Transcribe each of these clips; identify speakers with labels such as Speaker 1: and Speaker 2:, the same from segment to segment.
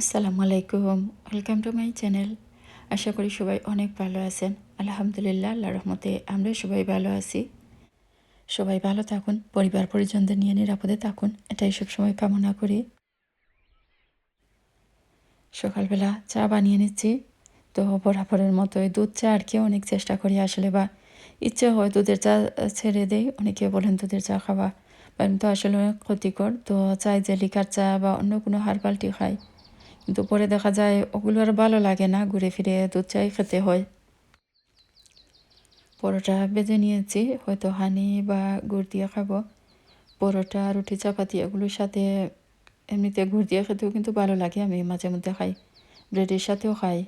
Speaker 1: আসসালামু আলাইকুম, welcome to my channel. আশা করি সবাই অনেক ভালো আছেন। আলহামদুলিল্লাহ আল্লাহ রহমতে আমরা সবাই ভালো আছি। সবাই ভালো থাকুন, পরিবার পরিজনদের নিয়ে নিরাপদে থাকুন। এটাই সবসময় কামনা করি। সকালবেলা চা বানিয়ে নিচ্ছি। তো বরাবরের মতোই দুধ চা আর কি অনেক চেষ্টা করি। আসলে বা ইচ্ছে হয় দুধের চা ছেড়ে দেই। অনেকে বলেন দুধের চা খাওয়া তো আসলে অনেক ক্ষতিকর। তো চাই যে লিকার চা বা অন্য কোনো হারবালটি খাই। কিন্তু পরে দেখা যায় ওগুলো আর ভালো লাগে না, ঘুরে ফিরে দুধ চাই খেতে হয়। পরোটা বেজে নিয়েছি, হয়তো হানি বা গুড় দিয়ে খাব। পরোটা, রুটি, চাপাতি এগুলোর সাথে এমনিতে গুড় দিয়ে খেতেও কিন্তু ভালো লাগে, আমি মাঝে মধ্যে খাই। ব্রেডের সাথেও খাই।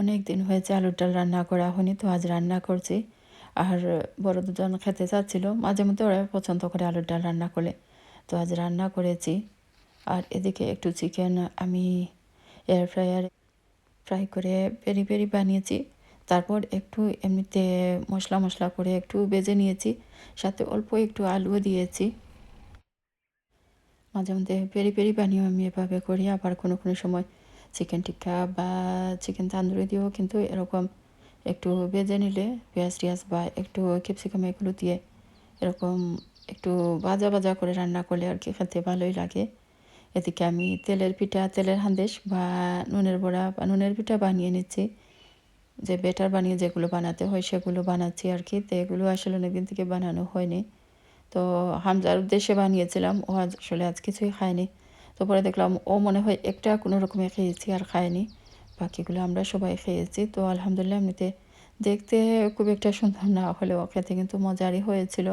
Speaker 1: অনেক দিন হয়েছে আলুর ডাল রান্না করা হয়নি, তো আজ রান্না করছি। আর বড় দুজন খেতে চাচ্ছিল, মাঝে মধ্যে ওরা পছন্দ করে আলুর ডাল রান্না করলে। তো আজ রান্না করেছি। আর এদিকে একটু চিকেন আমি এয়ার ফ্রায়ার ফ্রাই করে পেরি পেরি বানিয়েছি। তারপর একটু এমনিতে মশলা মশলা করে একটু বেজে নিয়েছি, সাথে অল্প একটু আলুও দিয়েছি। মাঝে মধ্যে পেরি পেরি বানিয়েও আমি এভাবে করি, আবার কোনো কোনো সময় চিকেন টিক্কা বা চিকেন তান্দুরি দিয়েও কিন্তু এরকম একটু বেজে নিলে পেঁয়াজ টিয়াজ বা একটু ক্যাপসিকাম এগুলো দিয়ে এরকম একটু ভাজা ভাজা করে রান্না করলে আর কি খেতে ভালোই লাগে। এদিকে আমি তেলের পিঠা, তেলের হান্দেশ বা নুনের বড়া বা নুনের পিঠা বানিয়ে নিচ্ছি। যে বেটার বানিয়ে যেগুলো বানাতে হয় সেগুলো বানাচ্ছি আর কি, তো এগুলো আসলে অনেকদিন থেকে বানানো হয়নি। তো হামজার উদ্দেশ্যে বানিয়েছিলাম, ও আসলে আজ কিছুই খায়নি। তো পরে দেখলাম ও মনে হয় একটা কোনো রকমে খেয়েছি আর খায়নি। বাকিগুলো আমরা সবাই খেয়েছি। তো আলহামদুলিল্লাহ এমনিতে দেখতে খুব একটা সুন্দর না, হলেও খেতে কিন্তু মজারই হয়েছিল।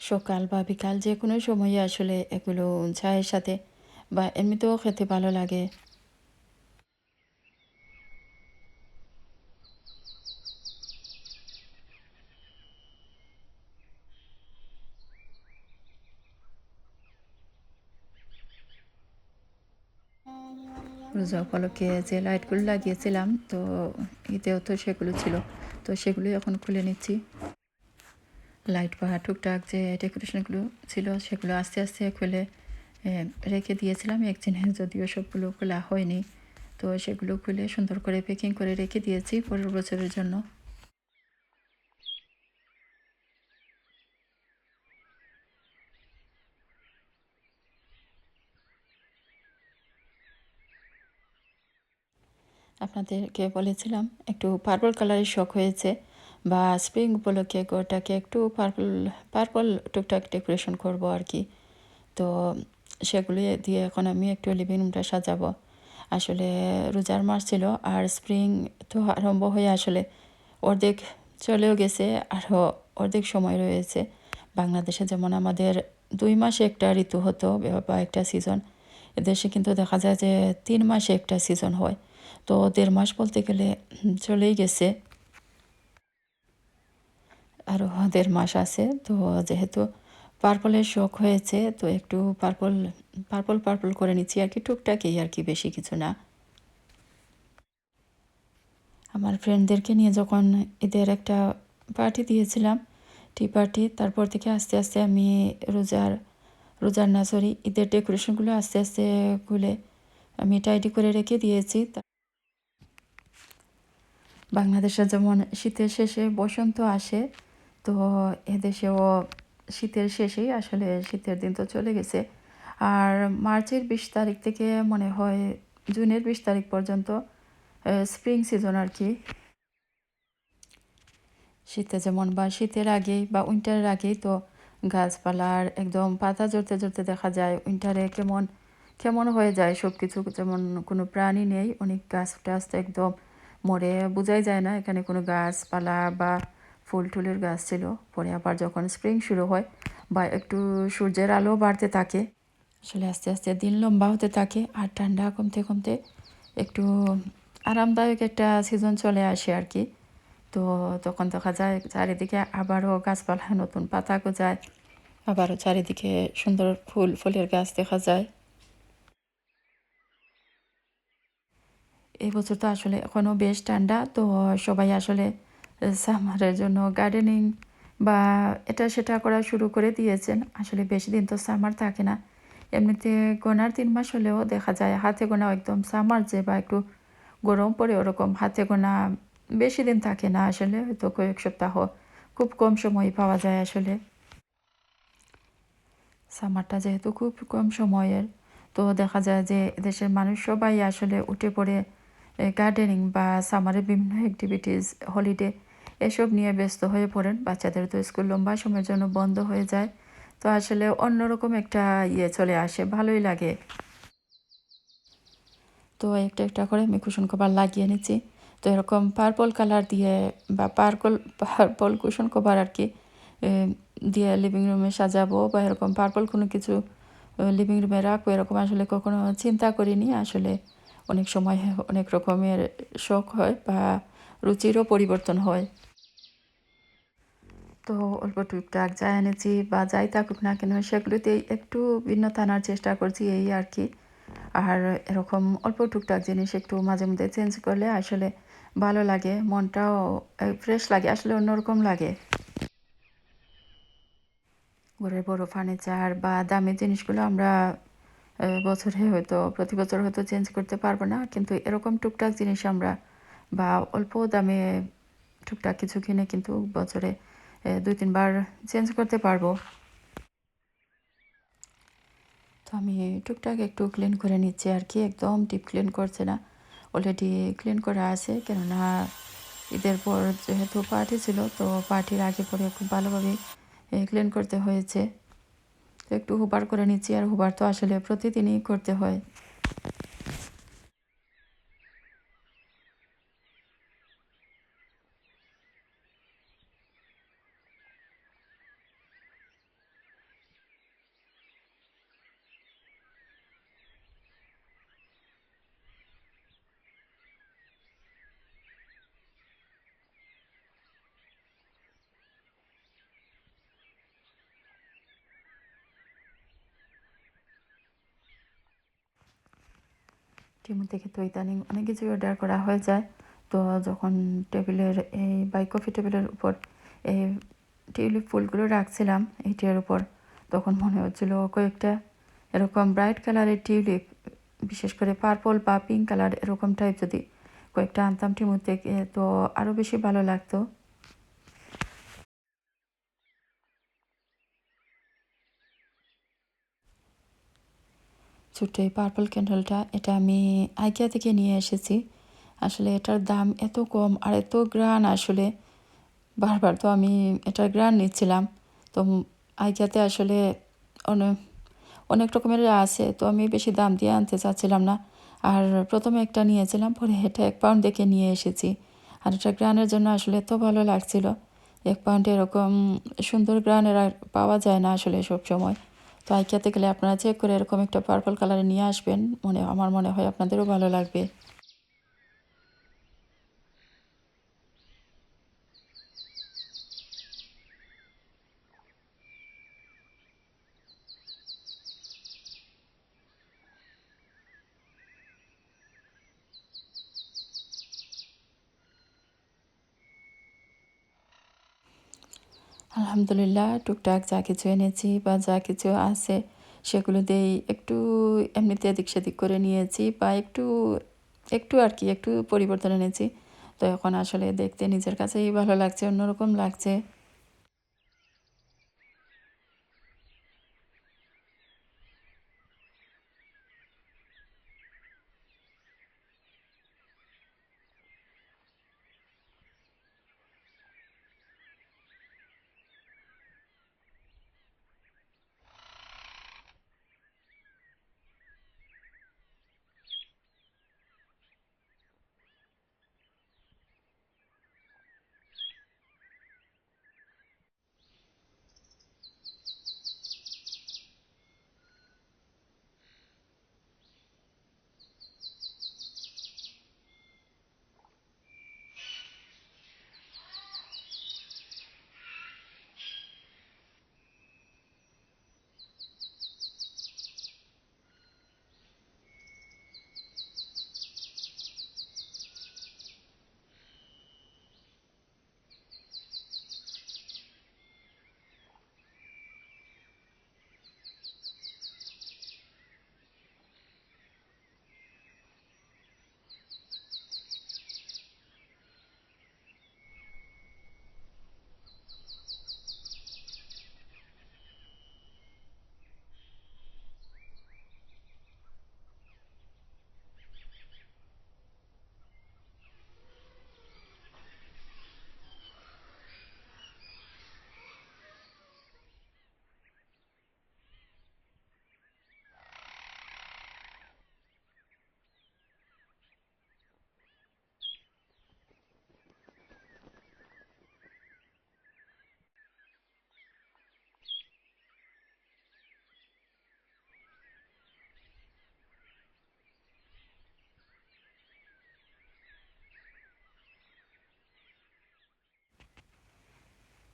Speaker 1: সকাল বা বিকাল যে কোনো সময়ে আসলে এগুলো চায়ের সাথে বা এমনিতেও খেতে ভালো লাগে। রোজা যে লাইটগুলো লাগিয়েছিলাম, তো ঈদেও তো সেগুলো ছিল। তো সেগুলোই এখন খুলে নিচ্ছি। লাইট পাহা টুকটাক যে ডেকোরেশনগুলো ছিল, সেগুলো আস্তে আস্তে খুলে রেখে দিয়েছিলাম একদিনে যদিও সবগুলো খোলা হয়নি। তো সেগুলো খুলে সুন্দর করে প্যাকিং করে রেখে দিয়েছি পরের বছরের জন্য। আপনাদেরকে বলেছিলাম, একটু পার্পল কালারের শখ হয়েছে বা স্প্রিং উপলক্ষে গোটাকে একটু পার্পল পার্পল টুকটাক ডেকোরেশন করব আর কি। তো সেগুলি দিয়ে এখন আমি একটু লিভিং রুমটা সাজাবো। আসলে রোজার মাস ছিল আর স্প্রিং তো আরম্ভ হয়ে আসলে অর্ধেক চলেও গেছে আরও অর্ধেক সময় রয়েছে। বাংলাদেশে যেমন আমাদের দুই মাসে একটা ঋতু হতো বা একটা সিজন এদেশে কিন্তু দেখা যায় যে তিন মাসে একটা সিজন হয়। তো দেড় মাস বলতে গেলে চলেই গেছে। আরও দেড় মাস আছে, তো যেহেতু পার্পলের শখ হয়েছে, তো একটু পার্পল পার্পল পার্পল করে নিচ্ছি আর কি টুকটাকই আর কি, বেশি কিছু না। আমার ফ্রেন্ডদেরকে নিয়ে যখন এদের একটা পার্টি দিয়েছিলাম টি পার্টি তারপর থেকে আস্তে আস্তে আমি রোজার রোজার না সরি ঈদের ডেকোরেশনগুলো আস্তে আস্তে খুলে আমি টাইডি করে রেখে দিয়েছি। বাংলাদেশে যেমন শীতের শেষে বসন্ত আসে, তো এদেশেও শীতের শেষেই আসলে শীতের দিন তো চলে গেছে। আর মার্চের বিশ তারিখ থেকে মনে হয় জুনের বিশ তারিখ পর্যন্ত স্প্রিং সিজন আর কি। শীতে যেমন বা শীতের আগেই বা উইন্টারের আগেই তো গাছপালার একদম পাতা জড়তে জড়তে দেখা যায় উইন্টারে কেমন কেমন হয়ে যায় সব কিছু যেমন কোনো প্রাণী নেই, অনেক গাছ টাছ একদম মরে বোঝাই যায় না, এখানে কোনো গাছপালা বা ফুল টুলের গাছ ছিল। পরে আবার যখন স্প্রিং শুরু হয় বা একটু সূর্যের আলো বাড়তে থাকে, আসলে আস্তে আস্তে দিন লম্বা হতে থাকে আর ঠান্ডা কমতে কমতে একটু আরামদায়ক একটা সিজন চলে আসে আর কি। তো তখন দেখা যায় চারিদিকে আবারও গাছপালা, নতুন পাতা গজায় আবারও চারিদিকে সুন্দর ফুল, ফুলের গাছ দেখা যায়। এই বছর তো আসলে এখনও বেশ ঠান্ডা, তো সবাই আসলে সামারের জন্য গার্ডেনিং বা এটা সেটা করা শুরু করে দিয়েছেন। আসলে বেশি দিন তো সামার থাকে না। এমনিতে গোনার তিন মাস হলেও দেখা যায় হাতে গোনা একদম সামার যে বা একটু গরম পড়ে ওরকম হাতে গোনা বেশি দিন থাকে না আসলে, হয়তো কয়েক সপ্তাহ খুব কম সময় পাওয়া যায় আসলে। সামারটা যেহেতু খুব কম সময়ের, তো দেখা যায় যে দেশের মানুষ সবাই আসলে উঠে পড়ে গার্ডেনিং বা সামারের বিভিন্ন অ্যাক্টিভিটিস হলিডে এসব নিয়ে ব্যস্ত হয়ে পড়েন। বাচ্চাদের তো স্কুল লম্বা সময়ের জন্য বন্ধ হয়ে যায়। তো আসলে অন্যরকম একটা ইয়ে চলে আসে, ভালোই লাগে। তো একটা একটা করে আমি কুশন কভার লাগিয়ে নিচ্ছি। তো এরকম পার্পল কালার দিয়ে বা পার্পল পার্পল কুশন কভার আর কি দিয়ে লিভিং রুমে সাজাবো বা এরকম পার্পল কোনো কিছু লিভিং রুমে রাখব এরকম আসলে কখনো চিন্তা করিনি। আসলে অনেক সময় অনেক রকমের শখ হয় বা রুচিরও পরিবর্তন হয়। তো অল্প টুকটাক যা এনেছি বা যাই থাকুক না কেন, সেগুলোতে একটু ভিন্নতা আনার চেষ্টা করছি এই আর কি। আর এরকম অল্প টুকটাক জিনিস একটু মাঝে মধ্যে চেঞ্জ করলে আসলে ভালো লাগে, মনটাও ফ্রেশ লাগে, আসলে অন্যরকম লাগে। ঘরের বড় ফার্নিচার বা দামি জিনিসগুলো আমরা বছরে হয়তো, প্রতি বছর হয়তো চেঞ্জ করতে পারব না। কিন্তু এরকম টুকটাক জিনিস আমরা বা অল্প দামে টুকটাক কিছু কিনে কিন্তু বছরে দুই, তিনবার চেঞ্জ করতে পারব। তো আমি টুকটাক একটু ক্লিন করে নিচ্ছি আর কি, একদম ডিপ ক্লিন করছে না। অলরেডি ক্লিন করা আছে, কেননা ঈদের পর যেহেতু পার্টি ছিল, তো পার্টির আগে পরে খুব ভালোভাবে ক্লিন করতে হয়েছে। তো একটু হুবার করে নিচ্ছি আর হুবার তো আসলে প্রতিদিনই করতে হয়। টিমু থেকে তো ইদানিং অনেক কিছুই অর্ডার করা হয়ে যায়। তো যখন টেবিলের এই বাই কফি টেবিলের উপর এই টিউলিপ ফুলগুলো রাখছিলাম এইটার উপর, তখন মনে হচ্ছিল কয়েকটা এরকম ব্রাইট কালারের টিউলিপ, বিশেষ করে পার্পল বা পিঙ্ক কালার এরকম টাইপ যদি কয়েকটা আনতাম টিমুর থেকে, তো আরও বেশি ভালো লাগতো। ছোট্ট এই পার্পল ক্যান্ডেলটা এটা আমি আইকিয়া থেকে নিয়ে এসেছি। আসলে এটার দাম এত কম আর এত গ্রান আসলে। বারবার তো আমি এটার গ্রান নিচ্ছিলাম। তো আইকিয়াতে আসলে অনেক অনেক রকমের আছে, তো আমি বেশি দাম দিয়ে আনতে চাচ্ছিলাম না। আর প্রথমে একটা নিয়েছিলাম, পরে এটা এক পাউন্ড দেখে নিয়ে এসেছি। আর এটা গ্রানের জন্য আসলে এত ভালো লাগছিল। এক পাউন্ডে এরকম সুন্দর গ্রানের আর পাওয়া যায় না আসলে সব সময় তো আইকিয়াতে গেলে আপনারা চেক করে এরকম একটা পার্পল কালারে নিয়ে আসবেন, মনে আমার মনে হয় আপনাদেরও ভালো লাগবে। আলহামদুলিল্লাহ, টুকটাক যা কিছু এনেছি বা যা কিছু আছে, সেগুলো দিয়েই একটু এমনিতে এদিক সেদিক করে নিয়েছি বা একটু একটু আর কি, একটু পরিবর্তন এনেছি। তো এখন আসলে দেখতে নিজের কাছেই ভালো লাগছে, অন্যরকম লাগছে।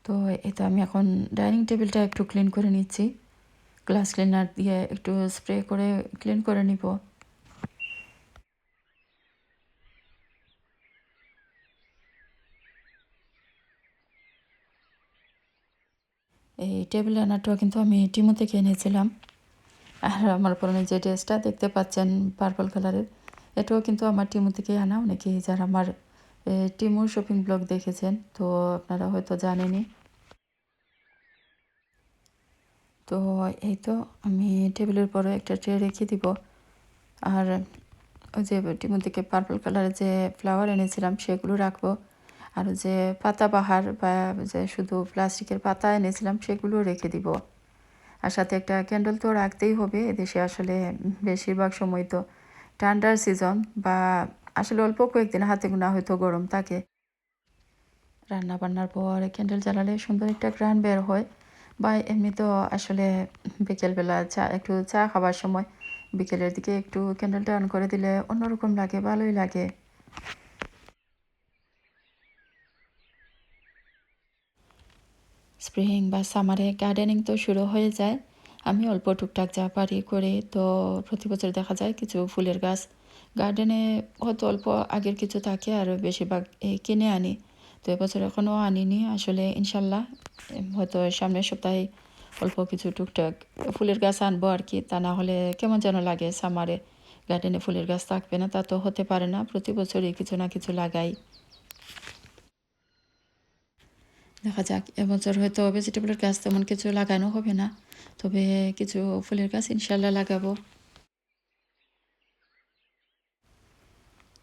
Speaker 1: তো এই তো আমি এখন ডাইনিং টেবিলটা একটু ক্লিন করে নিচ্ছি। গ্লাস ক্লিনার দিয়ে একটু স্প্রে করে ক্লিন করে নিব। এই টেবিল রানারটাও কিন্তু আমি টিমো থেকে এনেছিলাম। আর আমার পুরনো যে ড্রেসটা দেখতে পাচ্ছেন পার্পল কালারের এটাও কিন্তু আমার টিমো থেকে আনা। অনেকেই যারা আমার টিমুর শপিং ব্লগ দেখেছেন, তো আপনারা হয়তো জানেনই। তো এই তো আমি টেবিলের পরে একটা ট্রে রেখে দিব। আর ওই যে টিমুর থেকে পার্পল কালারের যে ফ্লাওয়ার এনেছিলাম, সেগুলো রাখব। আর যে পাতাবাহার বা যে শুধু প্লাস্টিকের পাতা এনেছিলাম, সেগুলো রেখে দিব। আর সাথে একটা ক্যান্ডেল তো রাখতেই হবে, এদেশে আসলে বেশিরভাগ সময় তো ঠান্ডার সিজন বা আসলে অল্প কয়েকদিন হাতে গোনা হয়তো গরম থাকে রান্না বান্নার পর ক্যান্ডেল জ্বালালে সুন্দর একটা গ্রান বের হয়। বা এমনি তো আসলে বিকেলবেলা চা, একটু চা খাবার সময়। বিকেলের দিকে একটু ক্যান্ডেলটা অন করে দিলে অন্যরকম লাগে, ভালোই লাগে। স্প্রিং বা সামারে গার্ডেনিং তো শুরু হয়ে যায়। আমি অল্প টুকটাক যা পারি করে তো প্রতি বছর দেখা যায় কিছু ফুলের গাছ। গার্ডেনে হয়তো অল্প আগের কিছু থাকে আর বেশিরভাগ কিনে আনি। তো এবছর এখনও আনিনি। আসলে ইনশাল্লাহ হয়তো সামনের সপ্তাহে অল্প কিছু টুকটাক ফুলের গাছ আনব আর কি। তা না হলে কেমন যেন লাগে সামারে গার্ডেনে ফুলের গাছ থাকবে না, তা তো হতে পারে না। প্রতি বছরই কিছু না কিছু লাগাই। দেখা যাক, এবছর হয়তো ভেজিটেবলের গাছ তেমন কিছু লাগানো হবে না। তবে কিছু ফুলের গাছ ইনশাল্লাহ লাগাবো।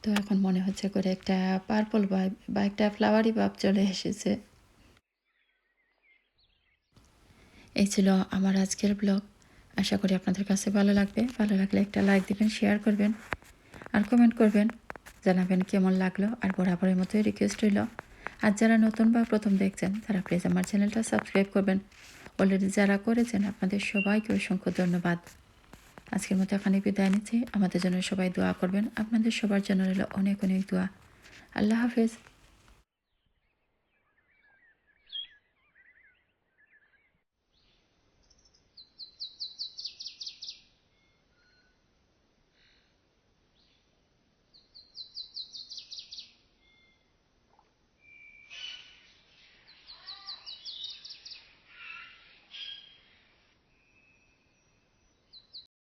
Speaker 1: তো এখন মনে হচ্ছে করে একটা পার্পল ভাব বা একটা ফ্লাওয়ারি ভাব চলে এসেছে। এই ছিল আমার আজকের ব্লগ আশা করি আপনাদের কাছে ভালো লাগবে। ভালো লাগলে একটা লাইক দিবেন শেয়ার করবেন, আর কমেন্ট করবেন। জানাবেন কেমন লাগল আর বরাবরের মতোই রিকোয়েস্ট রইল। আর যারা নতুন বা প্রথম দেখছেন, তারা প্লিজ আমার চ্যানেলটা সাবস্ক্রাইব করবেন। অলরেডি যারা করেছেন, আপনাদের সবাইকে অসংখ্য ধন্যবাদ। আজকের মতো এখানে বিদায় নিচ্ছি। আমাদের জন্য সবাই দোয়া করবেন। আপনাদের সবার জন্য রইল অনেক অনেক দোয়া। আল্লাহ হাফেজ।